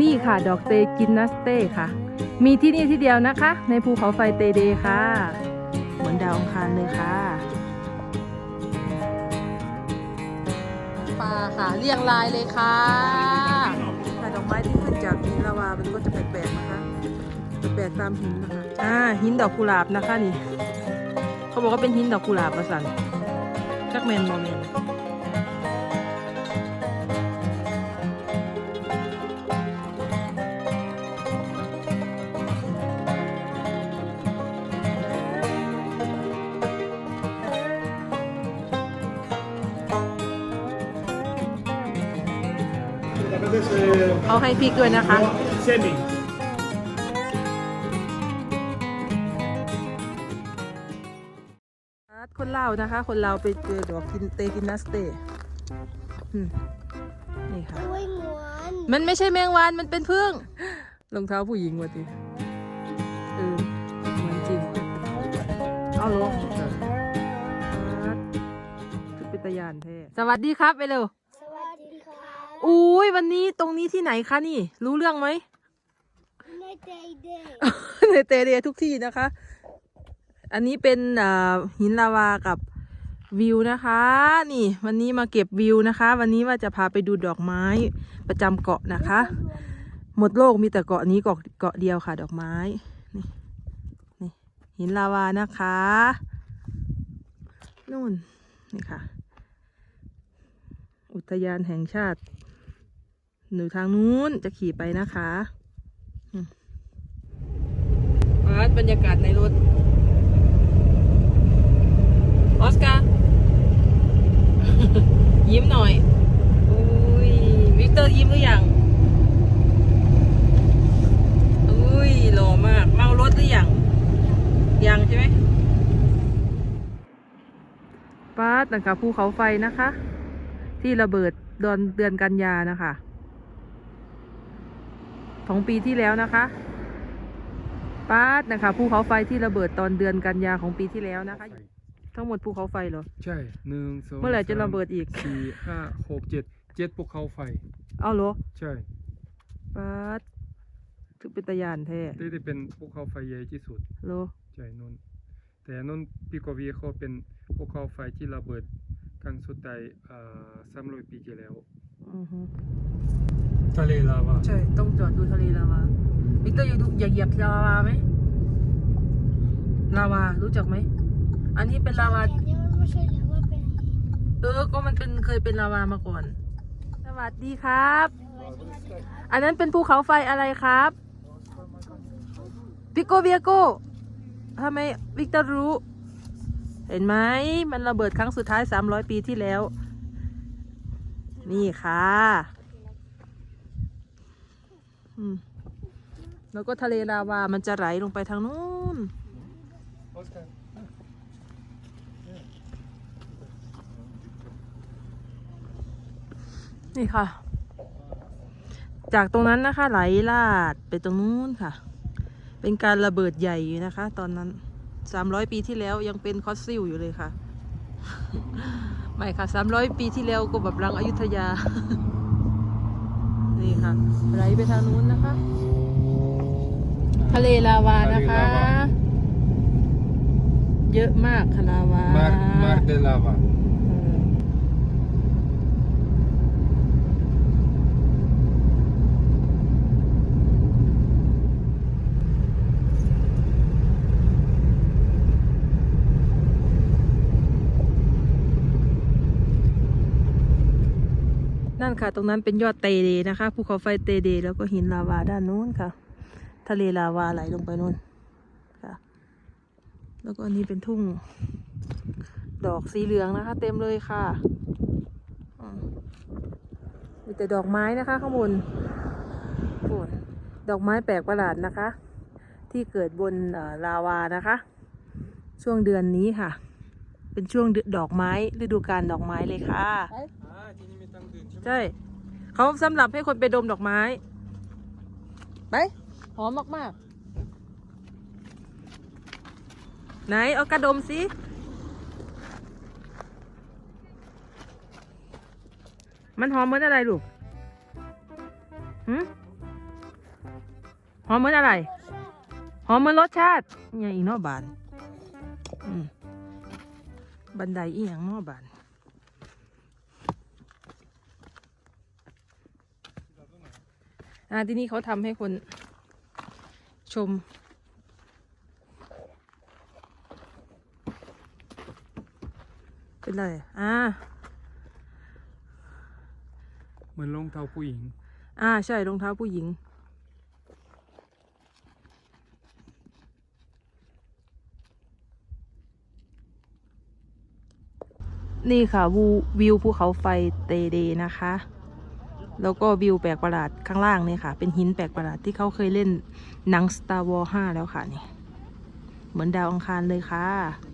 นี่ค่ะดอกเตกินนัสเต้ค่ะ มีที่นี่ที่เดียวนะคะ ในภูเขาไฟเตเดค่ะ เหมือนดาวอังคารเลยค่ะ ปลาค่ะเรียงรายเลยค่ะค่ะดอกไม้ที่ขึ้นจากหินลาวามันก็จะแปลกๆนะคะแปลกๆตามหินนะคะอ่าหินดอกกุหลาบนะคะนี่ เขาบอกว่าเป็นหินดอกกุหลาบประสันจักแมนโมเมน เขาให้พริกด้วยนะคะ semi. คนลาวนะคะ คนลาวไปเจอดอกกินเตกินนัสเตอืมนี่ค่ะ ด้วยม้วนมันไม่ใช่แมงวันมันเป็นพึ่งรองเท้าผู้หญิงวะทีเออเหมือนจริงเอาลงคือเป็นตะยานแท้สวัสดีครับไปเร็วสวัสดีครับ อุ้ยวันนี้ตรงนี้ที่ไหนคะนี่ รู้เรื่องไหมในเดย์เดย์ในเตเรียทุกที่นะคะ อันนี้เป็นอ่าหินลาวากับวิวนะคะ นี่ วันนี้มาเก็บวิวนะคะ วันนี้ว่าจะพาไปดูดอกไม้ประจำเกาะนะคะ หมดโลกมีแต่เกาะนี้เกาะเกาะเดียวค่ะ ดอกไม้นี่นี่หินลาวานะคะนู่นนี่ค่ะ อุทยานแห่งชาติ หนูทางนู้นจะขี่ไปนะคะอืมวัดบรรยากาศในรถ ออสการ์ยิ้มหน่อยอุ้ยวิกเตอร์ยิ้มหรือยังอุ้ยหล่อมาก เมารถหรือยัง ยังใช่ไหมป้าดนะคะภูเขาไฟนะคะ ที่ระเบิดเดือนเดือนกันยานะคะ ของปีที่แล้วนะคะป้าดนะคะภูเขาไฟที่ระเบิดตอนเดือนกันยาของปีที่แล้วนะคะ ทั้งหมดภูเขาไฟเหรอ ใช่หนึ่งสองเมื่อไหร่จะสาระเบิดอีกสี่ห้าหกเจ็ดเจ็ดภูเขาไฟเอาเหรอ ใช่ป้าดถือเป็นตะยานแท้ที่ที่เป็นภูเขาไฟใหญ่ที่สุดเหรอใช่นนแต่นนปีกว่าวีเขาเป็นภูเขาไฟที่ระเบิดครั้งสุดท้ายอ่าสามร้อยปีที่แล้วอือฮึ ทะเลลาวาใช่ ต้องจอดดูทะเลลาวาวิกเตอร์อยากดูอยากเหยียบลาวาไหมลาวารู้จักไหม อันนี้เป็นลาวา แต่นี่มันไม่ใช่แล้วว่าเป็นหินเออ ก็มันเป็นเคยเป็นลาวามาก่อน สวัสดีครับ อันนั้นเป็นภูเขาไฟอะไรครับพิโกเวียโกทำไมวิกเตอร์รู้ เห็นไหม มันระเบิดครั้งสุดท้าย 300 ปีที่แล้ว นี่ค่ะอืม แล้วก็ทะเลลาวา มันจะไหลลงไปทางนู้น นี่ค่ะ จากตรงนั้นนะคะ ไหลลาดไปตรงนู้นค่ะ เป็นการระเบิดใหญ่อยู่นะคะ ตอนนั้นสามร้อยปีที่แล้วยังเป็นคอสซิลอยู่เลยค่ะ ไม่ค่ะสามร้อยปีที่แล้วก็แบบรังอยุธยา นี่ค่ะไหลไปทางนู้นนะคะ ทะเลลาวานะคะ เยอะมากค่ะลาวามาร์มาร์เดลาวา นั่นค่ะ ตรงนั้นเป็นยอดเตเดนะคะภูเขาไฟเตเดแล้วก็หินลาวาด้านนู้นค่ะ ทะเลลาวาไหลลงไปนู้นค่ะ แล้วก็อันนี้เป็นทุ่ง ดอกสีเหลืองนะคะ เต็มเลยค่ะมีแต่ดอกไม้นะคะ ข้างบนดอกไม้แปลกประหลาดนะคะ ที่เกิดบนลาวานะคะ ช่วงเดือนนี้ค่ะ เป็นช่วงดอนดอกไม้ฤดูกาลดอกไม้เลยค่ะ ใช่เขาสำหรับให้คนไปดมดอกไม้ ไป หอมมากๆ ไหน เอากระดมสิ มันหอมเหมือนอะไรลูกหืมหอมเหมือนอะไร หอมเหมือนรสชาติอหย่างอีกเนอบาน อืมบันไดอีหยังเนอบาน อ่าที่นี่เขาทำให้คนชม เป็นไรอ่าเหมือนรองเท้าผู้หญิง อ่าใช่รองเท้าผู้หญิง นี่ค่ะวิววิวภูเขาไฟเตเดนะคะ แล้วก็วิวแปลกประหลาดข้างล่างเนี่ยค่ะ เป็นหินแปลกประหลาดที่เขาเคยเล่นหนัง Star Wars 5 แล้วค่ะนี่ เหมือนดาวอังคารเลยค่ะ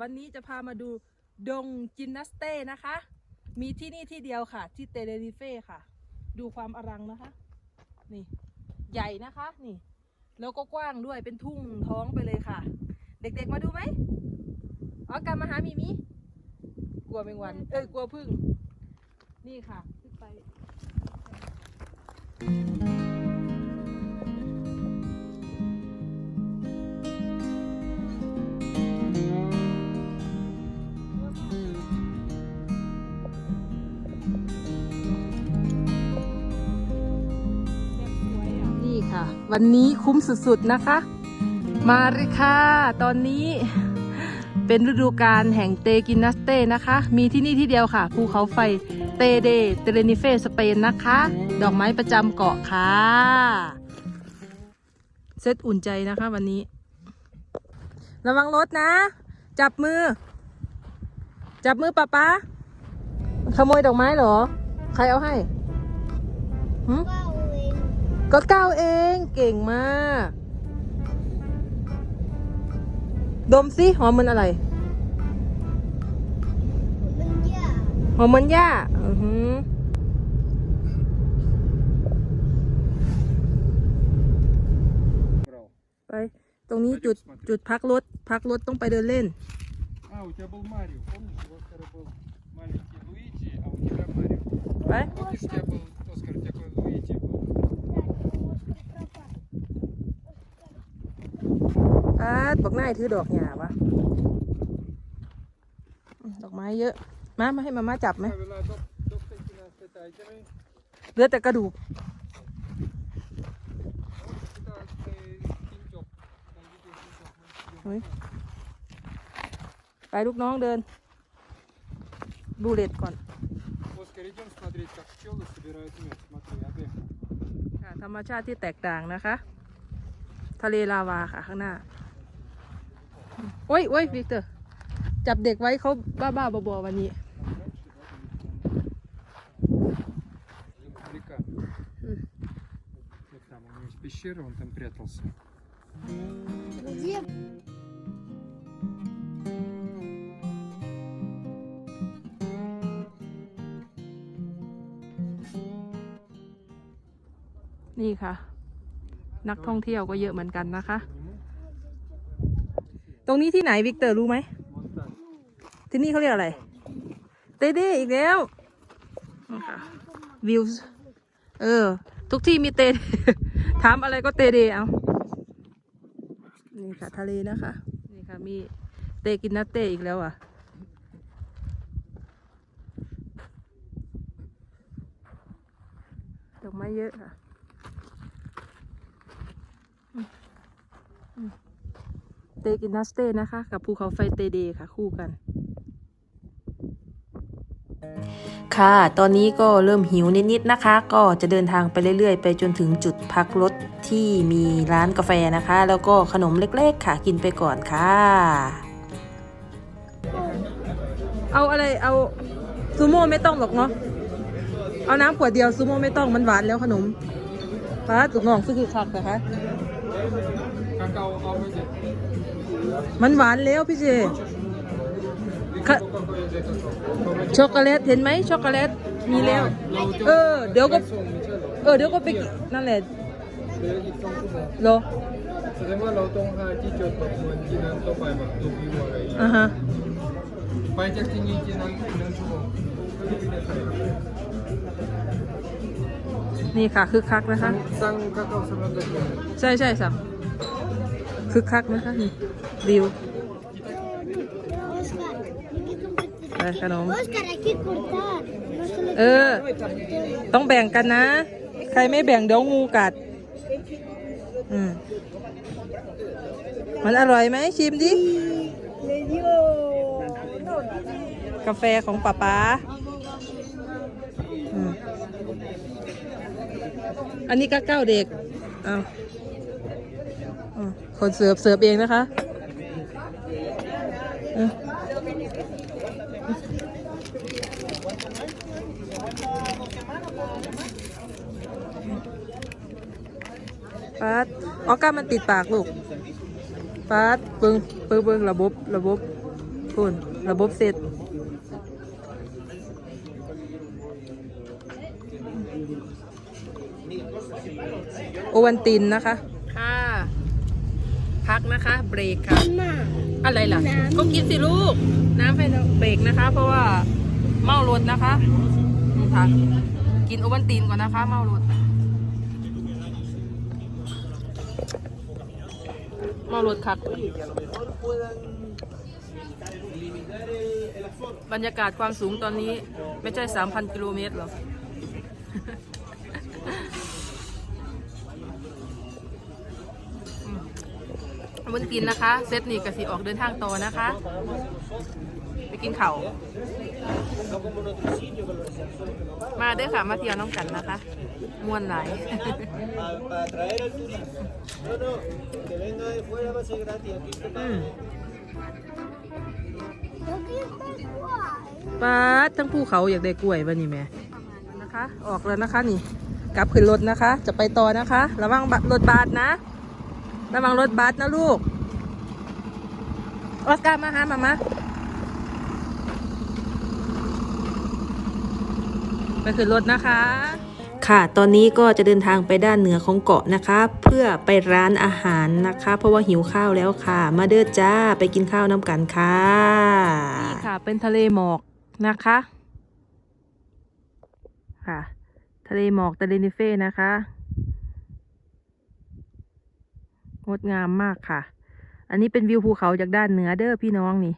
วันนี้จะพามาดูดงจินนัสเต้นะคะ มีที่นี่ที่เดียวค่ะ ที่เตเรริเฟ่ค่ะ ดูความอลังนะคะ นี่ ใหญ่นะคะนี่ แล้วก็กว้างด้วยเป็นทุ่งท้องไปเลยค่ะ เด็กๆมาดูไหมอ๋อกลับมาหามีมีกลัวแมงวัน เอ้ยกลัวพึ่ง นี่ค่ะขึ้นไป วันนี้คุ้มสุดๆนะคะ มาเลยค่ะ ตอนนี้เป็นฤดูกาลแห่งเตกินัสเต้นะคะ มีที่นี่ที่เดียวค่ะ ภูเขาไฟเตเดเตเรนิเฟสเปนนะคะ ดอกไม้ประจำเกาะค่ะ เซตอุ่นใจนะคะวันนี้ ระวังรถนะ จับมือ จับมือป้าป๊าขโมยดอกไม้เหรอ ใครเอาให้หื ม ว้าวเอง ก็ก้าวเองเก่งมาก ดมสิหอมมันอะไร มันยาก หอมมันหญ้าอือหือ เรา ไป ตรงนี้จุดจุดพักรถ พักรถต้องไปเดินเล่น А, у тебя был Марио, помнишь? У Оскара был маленький Луиджи, а у тебя Марио. ไป Помнишь, у тебя был, อาบอกหน้าถือดอกหยาวะดอกไม้เยอะ มามาให้มาม่าจับไหมเลือดแต่กระดูกไปลูกน้องเดิน ดูเลดก่อนธรรมชาติที่แตกต่างนะคะ ทะเลลาวาค่ะข้างหน้า โอ้ยโอ้ยวิกเตอร์ จับเด็กไว้เขาบ้าบ้าบอๆวันนี้อ นี่ค่ะ นักท่องเที่ยวก็เยอะเหมือนกันนะคะ ตรงนี้ที่ไหนวิกเตอร์รู้ไหม ที่นี่เขาเรียกอะไร เตเด้อีกแล้ววิวเออ ทุกที่มีเตถามอะไรก็เตเดเอา นี่ค่ะทะเลนะคะ นี่ค่ะมีเตกินนัตเตอีกแล้วอะ ดอกไม้เยอะค่ะ ตกินัสเต้นะคะ กับภูเขาไฟเตเดค่ะคู่กัน ค่ะ ตอนนี้ก็เริ่มหิวนิดๆนะคะ ก็จะเดินทางไปเรื่อยๆ ไปจนถึงจุดพักรถที่มีร้านกาแฟนะคะ แล้วก็ขนมเล็กๆ ค่ะกินไปก่อนค่ะ เอาอะไรเอาซูโม่ไม่ต้องหรอกเนาะเอาน้ำขวดเดียวซูโม่ไม่ต้องมันหวานแล้วขนมป้าจุกน้องคือคักนะคะ กางเกาเอาไม่เจ็บ มันหวานแล้วพี่เจค่ะช็อกโกแลตเห็นไหมช็อกโกแลตมีแล้ว เออ เดี๋ยวก็ส่งไม่ใช่เหรอเออ เดี๋ยวก็ไปกินนั่นแหละเหลืออีกสองชั่วโมงเหรอแสดงว่าเราต้องหาที่จอดรถเหมือนที่นั้นต่อไปแบบดูวิวอะไรอย่างเงี้ยอ่าฮะไปจากที่นี่ที่นั้นหนึ่งชั่วโมงนี่ค่ะคึกคักนะคะ สั่งกางเกาสำหรับเด็กเลยใช่ใช่สับ คึกคักนะคะนี่วิว Oscar, hay que compartir. Eh, que no. Oscar, hay que cortar. No solo เออ ต้องแบ่งกันนะ ใครไม่แบ่งเดี๋ยวงูกัด อืมมันอร่อยไหมชิมดิกาแฟของป๊าป๊าอืมอันนี้ก็เก้าเด็ก เอา คนเสิร์ฟเสิร์ฟเองนะคะอืมปัดออก้ามันติดปากลูกปัดเบิ้งเบิ้งเบิ้งระบบระบบคุณระบบเสร็จโอวันตินนะคะ กนะคะ เบรกค่ะ Mamá. อะไรล่ะน้ำก็กินสิลูก น้ำให้เราเบรกนะคะ เพราะว่าเมารถนะคะนี่ค่ะกินโอวันตินก่อนนะคะ เมารถเมารถคักบรรยากาศความสูงตอนนี้ไม่ใช่ 3,000 กิโลเมตรหรอ บนกินนะคะ เซตนี้กสิออกเดินทางต่อนะคะ ไปกินเขา่าวมาเด้อค่ะ มาเที่ยวน้องกันนะคะม่วนหลาย Para traer al turista. No, no, que venga de fuera va a ser gratis. Aquí está อืม Aquí está el guay. ป้าดทั้งภูเขาอยากได้กล้วยบ้านี่แม่นะคะ ออกแล้วนะคะนี่ กลับขึ้นรถนะคะ จะไปต่อนะคะ ระวังบัรถบัสนะ ระวังรถบัสนะลูก ออสการ์มาหามามาไปขึ้นรถนะคะ ค่ะ ตอนนี้ก็จะเดินทางไปด้านเหนือของเกาะนะคะ เพื่อไปร้านอาหารนะคะ เพราะว่าหิวข้าวแล้วค่ะ มาเด้อจ้าไปกินข้าวน้ำกันค่ะนี่ค่ะ เป็นทะเลหมอกนะคะ ค่ะ ทะเลหมอกเตเลนิเฟ่นะคะ งดงามมากค่ะ อันนี้เป็นวิวภูเขาจากด้านเหนือเด้อพี่น้องนี่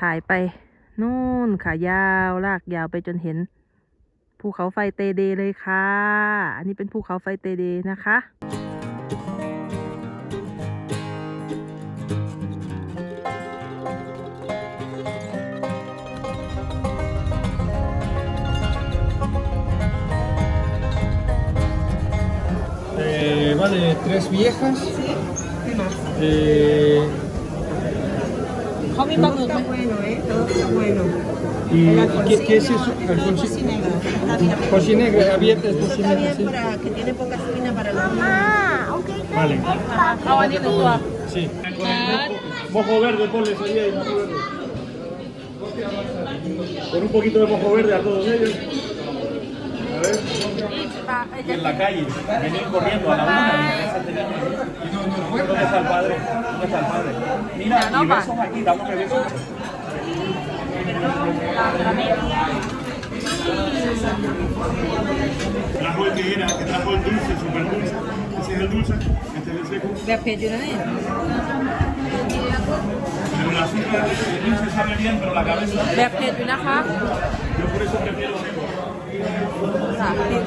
ถ่ายไปนู่นค่ะยาวลากยาวไปจนเห็น ภูเขาไฟเตเดเลยค่ะ อันนี้เป็นภูเขาไฟเตเดนะคะ Eh, vale, tres viejas. Eh, está bueno, ¿eh? Todo está bueno. ¿Y qué, es eso? Este cocinegra. Cocinegra, abierta es cocinegra. Está bien para que tiene poca harina para los niños. Vale. Habanero, ah, Sí. Mojo verde, ponles ahí. Con un poquito de mojo verde a todos ellos. Y en la calle, venir corriendo a la una y no, no, ¿Dónde está el padre? ¿Dónde está el padre? Mira, y besos aquí, damos que besos. Trajo el tijera, que trajo el dulce, super dulce. Ese es el dulce, este es el seco. La piedra de Pero el azúcar, el dulce sabe bien, pero la cabeza. La piedra, Yo por eso prefiero seco. สามทิศ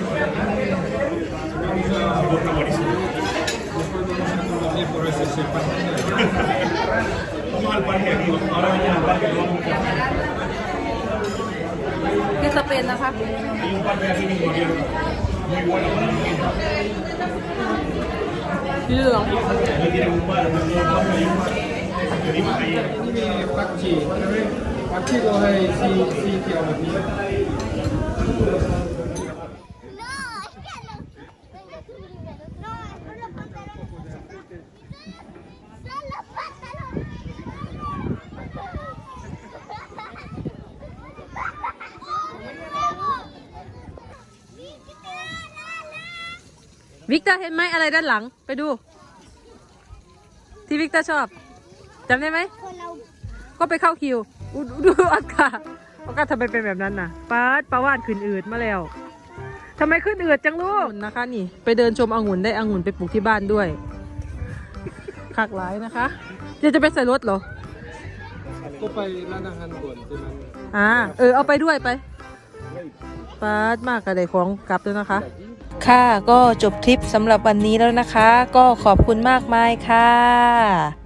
Vamos al parque aquí. Ahora venimos al parque. Vamos a ที่สเปนนะคะ Hay un parque aquí mismo abierto. Muy bueno para los niños. สีเหลือง Aquí tienen un bar, un bar, hay un bar. Venimos ahí. นี่มีปักชีใช่ไหมปักชีก็ให้สีสีเขียวแบบนี้ วิกเตอร์เห็นไหมอะไรด้านหลัง ไปดู ที่วิกเตอร์ชอบจำได้ไหม Con la ก็ไปเข้าคิวอุดูดูอากาศอา กาศทำไมเป็นแบบนั้นน่ะป้าดปลาว่านขึ้นอืดมาแล้วทำไมขึ้นอืดจังลูกนะคะ นี่ ไปเดินชมองุ่นได้องุ่นไปปลูกที่บ้านด้วยคักหลายนะคะเดี๋ยวจะไปใส่รถเหรอก็ไปร้านอาหารก่อนใช่ไหมอ่าเออเอาไปด้วยไปปาดมากกระไดของกลับแล้วนะคะ ค่ะก็จบคลิปสำหรับวันนี้แล้วนะคะ ก็ขอบคุณมากมายค่ะ